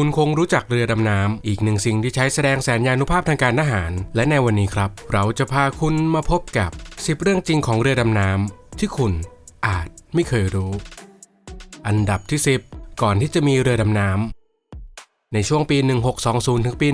คุณคงรู้จักเรือดำน้ำอีกหนึ่งสิ่งที่ใช้แสดงแสนยานุภาพทางการทหาร และในวันนี้ครับ เราจะพาคุณมาพบกับ 10 เรื่องจริงของเรือดำน้ำที่คุณอาจไม่เคยรู้ อันดับที่ 10 ก่อนที่จะมีเรือดำน้ำในช่วงปี 1620 ถึงปี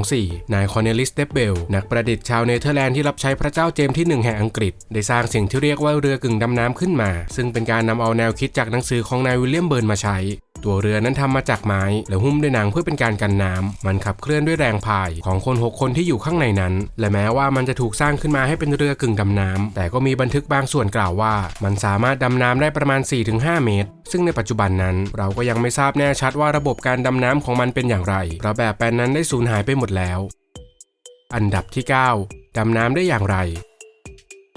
1624 นายคอร์เนลิสเดบเบล นักประดิษฐ์ชาวเนเธอร์แลนด์ที่รับใช้พระเจ้าเจมส์ที่ 1 แห่งอังกฤษ ได้สร้างสิ่งที่เรียกว่าเรือกึ่งดำน้ำขึ้นมา ซึ่งเป็นการนำเอาแนวคิดจากหนังสือของนายวิลเลียมเบิร์นมาใช้ ตัวเรือนั้นทำมาจากไม้และหุ้มด้วยหนังเพื่อเป็นการกันน้ำมันขับเคลื่อนด้วยแรงพายของคน 6 คนที่อยู่ข้างในนั้น และแม้ว่ามันจะถูกสร้างขึ้นมาให้เป็นเรือกึ่งดำน้ำแต่ก็มีบันทึกบางส่วนกล่าวว่า มันสามารถดำน้ำได้ประมาณ 4-5 เมตร ซึ่งในปัจจุบันนั้น เราก็ยังไม่ทราบแน่ชัดว่าระบบการดำน้ำของมันเป็นอย่างไรเพราะแบบแปลนนั้นได้สูญหายไปหมดแล้ว อันดับที่ 9 ดำน้ำได้อย่างไร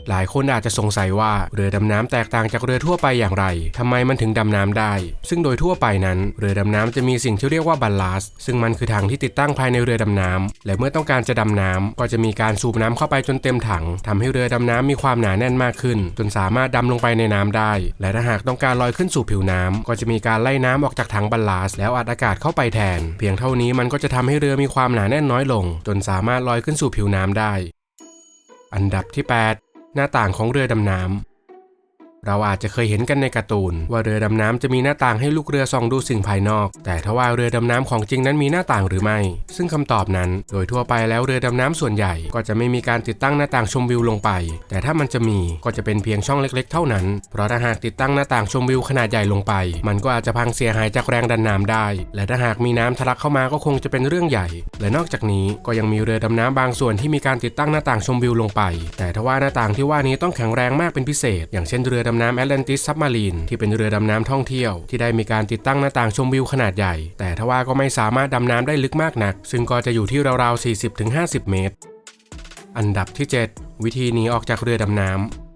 หลายคนอาจจะสงสัยว่าเรือดำน้ำแตกต่างจากเรือทั่วไปอย่างไรทำไมมันถึงดำน้ำได้ ซึ่งโดยทั่วไปนั้น เรือดำน้ำจะมีสิ่งที่เรียกว่าบัลลาส ซึ่งมันคือถังที่ติดตั้งภายในเรือดำน้ำและเมื่อต้องการจะดำน้ำก็จะมีการสูบน้ำเข้าไปจนเต็มถังทำให้เรือดำน้ำมีความหนาแน่นมากขึ้น จนสามารถดำลงไปในน้ำได้ และถ้าหากต้องการลอยขึ้นสู่ผิวน้ำก็จะมีการไล่น้ำออกจากถังบัลลาส แล้วอัดอากาศเข้าไปแทน เพียงเท่านี้มันก็จะทำให้เรือมีความหนาแน่นน้อยลง จนสามารถลอยขึ้นสู่ผิวน้ำได้ อันดับที่ 8 หน้าต่างของเรือดำน้ำ เราอาจจะเคยเห็นกันในการ์ตูน ว่าเรือดำน้ำจะมีหน้าต่างให้ลูกเรือส่องดูสิ่งภายนอก แต่ถ้าว่าเรือดำน้ำของจริงนั้นมีหน้าต่างหรือไม่ ซึ่งคำตอบนั้น โดยทั่วไปแล้วเรือดำน้ำส่วนใหญ่ ก็จะไม่มีการติดตั้งหน้าต่างชมวิวลงไป แต่ถ้ามันจะมีก็จะเป็นเพียงช่องเล็ก ๆ เท่านั้น เพราะถ้าหากติดตั้งหน้าต่างชมวิวขนาดใหญ่ลงไป มันก็อาจจะพังเสียหายจากแรงดันน้ำได้ และถ้าหากมีน้ำทะลักเข้ามาก็คงจะเป็นเรื่องใหญ่ และนอกจากนี้ก็ยังมีเรือดำน้ำบางส่วนที่มีการติดตั้งหน้าต่างชมวิวลงไป แต่ถ้าว่าหน้าต่างที่ว่านี้ต้องแข็งแรงมากเป็นพิเศษ อย่างเช่นเรือดำน้ำแอตแลนติสซับมารีนที่เป็นเรือดำน้ำท่องเที่ยว ที่ได้มีการติดตั้งหน้าต่างชมวิวขนาดใหญ่ แต่ทว่าก็ไม่สามารถดำน้ำได้ลึกมากนัก ซึ่งก็จะอยู่ที่ราวๆ 40-50 เมตร อันดับที่ 7 วิธีหนีออกจากเรือดำน้ำ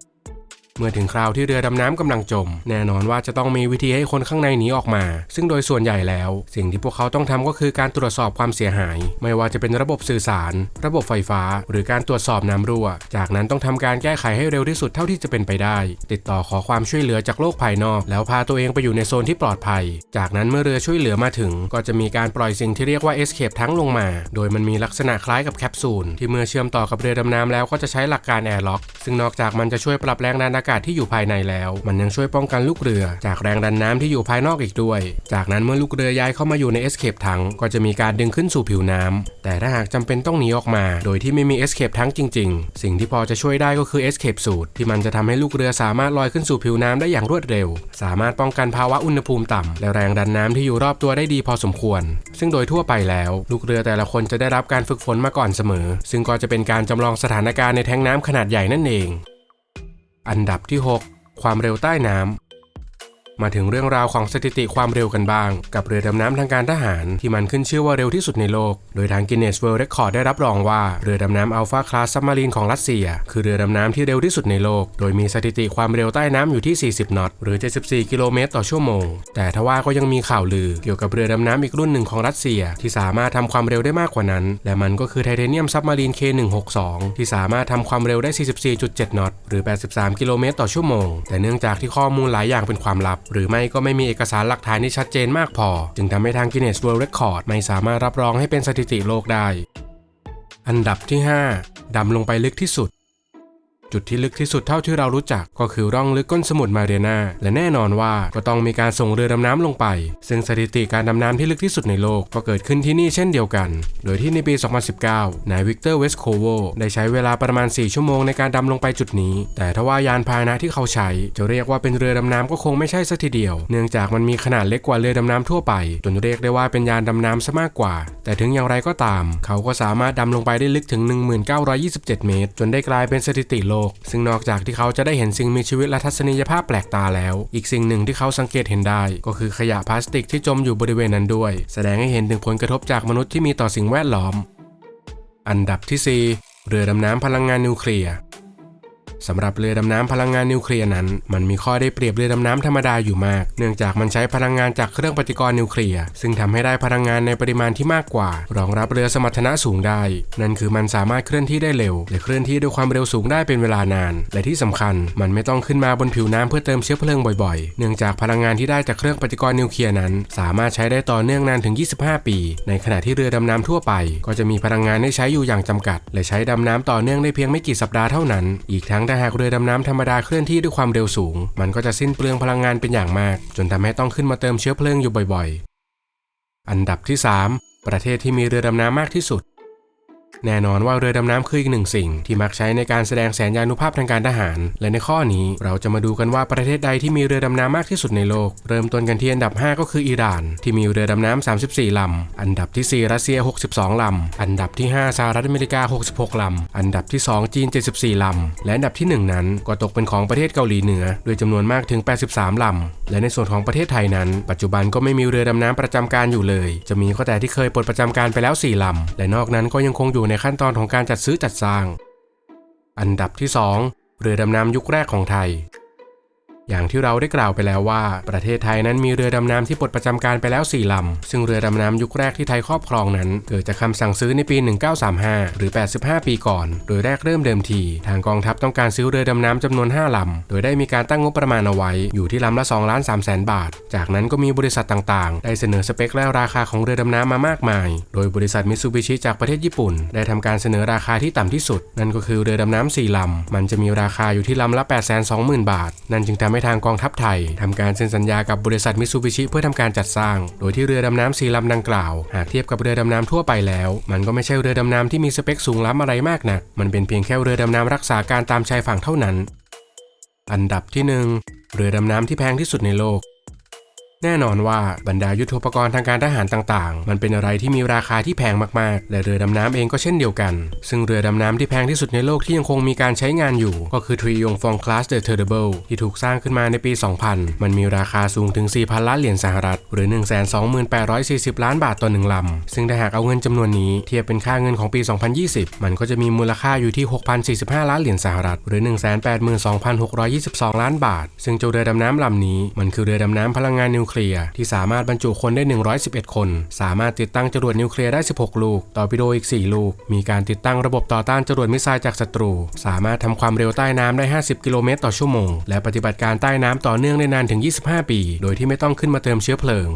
เมื่อถึงคราวที่เรือดำน้ำกำลังจม แน่นอนว่าจะต้องมีวิธีให้คนข้างในหนีออกมา ซึ่งโดยส่วนใหญ่แล้ว สิ่งที่พวกเขาต้องทำก็คือการตรวจสอบความเสียหาย ไม่ว่าจะเป็นระบบสื่อสาร ระบบไฟฟ้า หรือการตรวจสอบน้ำรั่ว จากนั้นต้องทำการแก้ไขให้เร็วที่สุดเท่าที่จะเป็นไปได้ ติดต่อขอความช่วยเหลือจากโลกภายนอก แล้วพาตัวเองไปอยู่ในโซนที่ปลอดภัย จากนั้นเมื่อเรือช่วยเหลือมาถึง ก็จะมีการปล่อยสิ่งที่เรียกว่า escape ทั้งลงมา โดยมันมีลักษณะคล้ายกับแคปซูลที่เมื่อเชื่อมต่อกับเรือดำน้ำแล้วก็จะใช้หลักการแอร์ล็อกซึ่งนอกจากมันจะช่วยปรับแรงดันากาศที่อยู่ภายในแล้ว มันยังช่วยป้องกันลูกเรือ จากแรงดันน้ำที่อยู่ภายนอกอีกด้วย จากนั้นเมื่อลูกเรือย้ายเข้ามาอยู่ใน escape ทั้งก็จะมีการดึงขึ้นสู่ผิวน้ำแต่ถ้าหากจำเป็นต้องหนีออกมา โดยที่ไม่มี escape ทั้งจริง ๆ สิ่งที่พอจะช่วยได้ก็คือ escape suit ที่มันจะทำให้ลูกเรือสามารถลอยขึ้นสู่ผิวน้ำได้อย่างรวดเร็ว สามารถป้องกันภาวะอุณหภูมิต่ำและแรงดันน้ำที่อยู่รอบตัวได้ดีพอสมควร ซึ่งโดยทั่วไปแล้ว ลูกเรือแต่ละคนจะได้รับการฝึกฝนมาก่อนเสมอ ซึ่งก็จะเป็นการจำลองสถานการณ์ในแท้งน้ำขนาดใหญ่นั่นเอง อันดับที่ 6 ความเร็วใต้น้ำ มาถึงเรื่องราวของสถิติความเร็วกันบ้าง กับเรือดำน้ำทางการทหาร ที่มันขึ้นชื่อว่าเร็วที่สุดในโลก โดยทาง Guinness World Record ได้รับรองว่าเรือดำน้ำอัลฟาคลาสซับมารีนของรัสเซีย คือเรือดำน้ำที่เร็วที่สุดในโลก โดยมีสถิติความเร็วใต้น้ำอยู่ที่ 40 นอตหรือ 74 กิโลเมตรต่อชั่วโมง แต่ทว่าก็ยังมีข่าวลือเกี่ยวกับเรือดำน้ำอีกรุ่นหนึ่งของรัสเซีย ที่สามารถทำความเร็วได้มากกว่านั้น และมันก็คือไทเทเนียมซับมารีน K162 ที่สามารถทำความเร็วได้ 44.7 นอตหรือ 83 กิโลเมตรต่อชั่วโมง แต่เนื่องจากที่ข้อมูลหลายอย่างเป็นความลับหรือไม่ก็ไม่มีเอกสารหลักฐานที่ชัดเจนมากพอ จึงทำให้ทาง Guinness World Record ไม่สามารถรับรองให้เป็นสถิติโลกได้ อันดับที่ 5 ดำลงไปลึกที่สุด จุดที่ลึกที่สุดเท่าที่เรารู้จัก ก็คือร่องลึกก้นสมุทรมาเรียนา และแน่นอนว่าก็ต้องมีการส่งเรือดำน้ำลงไป ซึ่งสถิติการดำน้ำที่ลึกที่สุดในโลกก็เกิดขึ้นที่นี่เช่นเดียวกัน โดยที่ในปี 2019 นายวิกเตอร์เวสโคโวได้ใช้เวลาประมาณ 4 ชั่วโมงในการดำลงไปจุดนี้ แต่ทว่ายานพาหนะที่เขาใช้ จะเรียกว่าเป็นเรือดำน้ำก็คงไม่ใช่สัทีเดียว เนื่องจากมันมีขนาดเล็กกว่าเรือดำน้ำทั่วไปจนเรียกได้ว่าเป็นยานดำน้ำซะมากกว่า แต่ถึงอย่างไรก็ตาม เขาก็สามารถดำลงไปได้ลึกถึง 1927 เมตร จนได้กลายเป็นสถิติโลกซึ่งนอกจากที่เขาจะได้เห็นสิ่งมีชีวิตและทัศนียภาพแปลกตาแล้ว อีกสิ่งหนึ่งที่เขาสังเกตเห็นได้ ก็คือขยะพลาสติกที่จมอยู่บริเวณนั้นด้วย แสดงให้เห็นถึงผลกระทบจากมนุษย์ที่มีต่อสิ่งแวดล้อม อันดับที่ 4 เรือดำน้ำพลังงานนิวเคลียร์ สำหรับเรือดำน้ำพลังงานนิวเคลียร์นั้น มันมีข้อได้เปรียบเรือดำน้ำธรรมดาอยู่มาก เนื่องจากมันใช้พลังงานจากเครื่องปฏิกรณ์นิวเคลียร์ซึ่งทำให้ได้พลังงานในปริมาณที่มากกว่า รองรับเรือสมรรถนะสูงได้ นั่นคือมันสามารถเคลื่อนที่ได้เร็ว และเคลื่อนที่ด้วยความเร็วสูงได้เป็นเวลานาน และที่สำคัญ มันไม่ต้องขึ้นมาบนผิวน้ำเพื่อเติมเชื้อเพลิงบ่อยๆ เนื่องจากพลังงานที่ได้จากเครื่องปฏิกรณ์นิวเคลียร์นั้น สามารถใช้ได้ต่อเนื่องนานถึง 25 ปี ในขณะที่เรือดำน้ำทั่วไป ก็จะมีพลังงานให้ใช้อยู่อย่างจำกัด และใช้ดำน้ำต่อเนื่องได้เพียงไม่กี่สัปดาห์เท่านั้น อีกทั้งแต่หากเรือดำน้ำธรรมดาเคลื่อนที่ด้วยความเร็วสูง มันก็จะสิ้นเปลืองพลังงานเป็นอย่างมาก จนทำให้ต้องขึ้นมาเติมเชื้อเพลิงอยู่บ่อยๆ อันดับที่ 3 ประเทศที่มีเรือดำน้ำมากที่สุด แน่นอนว่าเรือดำน้ำคืออีกหนึ่งสิ่ง ที่มักใช้ในการแสดงแสนยานุภาพทางการทหาร และในข้อนี้เราจะมาดูกันว่าประเทศใดที่มีเรือดำน้ำมากที่สุดในโลก เริ่มต้นกันที่อันดับ 5 ก็คืออิหร่าน ที่มีเรือดำน้ำ 34 ลำ อันดับที่ 4 รัสเซีย 62 ลำ อันดับที่ 5 สหรัฐอเมริกา 66 ลำ อันดับที่ 2 จีน 74 ลำ และอันดับที่ 1 นั้นก็ตกเป็นของประเทศเกาหลีเหนือด้วยจำนวนมากถึง 83 ลำ และในส่วนของประเทศไทยนั้น ปัจจุบันก็ไม่มีเรือดำน้ำประจำการอยู่เลย จะมีก็แต่ที่เคยปลดประจำการไปแล้ว 4 ลำ และนอกนั้นก็ยังคงอยู่ในขั้นตอนของการจัดซื้อจัดสร้าง อันดับที่ 2 เรือดำน้ำยุคแรกของไทย อย่างที่เราได้กล่าวไปแล้วว่า ประเทศไทยนั้นมีเรือดำน้ำที่ปลดประจำการไปแล้ว 4 ลำ ซึ่งเรือดำน้ำยุคแรกที่ไทยครอบครองนั้น เกิดจากคำสั่งซื้อในปี 1935 หรือ 85 ปีก่อน โดยแรกเริ่มเดิมที ทางกองทัพต้องการซื้อเรือดำน้ำจำนวน 5 ลำ โดยได้มีการตั้งงบประมาณเอาไว้ อยู่ที่ลำละ2ล้าน3แสนบาท จากนั้นก็มีบริษัทต่างๆ ได้เสนอสเปคและราคาของเรือดำน้ำมามากมาย โดยบริษัทมิตซูบิชิจากประเทศญี่ปุ่น ได้ทำการเสนอราคาที่ต่ำที่สุด นั่นก็คือเรือดำน้ำ4ลำมันจะมีราคาอยู่ที่ลำละ820,000 บาท นั่นจึงทำให้ทางกองทัพไทยทำการเซ็นสัญญากับบริษัทมิตซูบิชิเพื่อทำการจัดสร้าง โดยที่เรือดำน้ำสีลำดังกล่าว หากเทียบกับเรือดำน้ำทั่วไปแล้ว มันก็ไม่ใช่เรือดำน้ำที่มีสเปคสูงล้ำอะไรมากนัก มันเป็นเพียงแค่เรือดำน้ำรักษาการตามชายฝั่งเท่านั้น อันดับที่หนึ่งเรือดำน้ำที่แพงที่สุดในโลก แน่นอนว่าบรรดายุทโธปกรณ์ทางการทหารต่างๆ มันเป็นอะไรที่มีราคาที่แพงมากๆ และเรือดำน้ำเองก็เช่นเดียวกัน ซึ่งเรือดำน้ำที่แพงที่สุดในโลกที่ยังคงมีการใช้งานอยู่ ก็คือทรียงฟองคลาสเดอะเทอร์เดเบิลที่ถูกสร้างขึ้นมาในปี 2000 มันมีราคาสูงถึง 4,000 ล้านเหรียญสหรัฐ หรือ 128,40 ล้านบาทต่อหนึ่งลำ ซึ่งถ้าหากเอาเงินจำนวนนี้เทียบเป็นค่าเงินของปี 2020 มันก็จะมีมูลค่าอยู่ที่ 6,045 ล้านเหรียญสหรัฐ หรือ 182,622 ล้านบาท ซึ่งเจ้าเรือดำน้ำลำนี้มันคือเรือดำน้ำพลังงานนิวเคลียร์ ที่สามารถบรรจุคนได้ 111 คน สามารถติดตั้งจรวดนิวเคลียร์ได้ 16 ลูก ต่อปิโดอีก 4 ลูก มีการติดตั้งระบบต่อต้านจรวดมิสไซล์จากศัตรู สามารถทำความเร็วใต้น้ำได้ 50 กิโลเมตรต่อชั่วโมง และปฏิบัติการใต้น้ำต่อเนื่องได้นานถึง 25 ปี โดยที่ไม่ต้องขึ้นมาเติมเชื้อเพลิง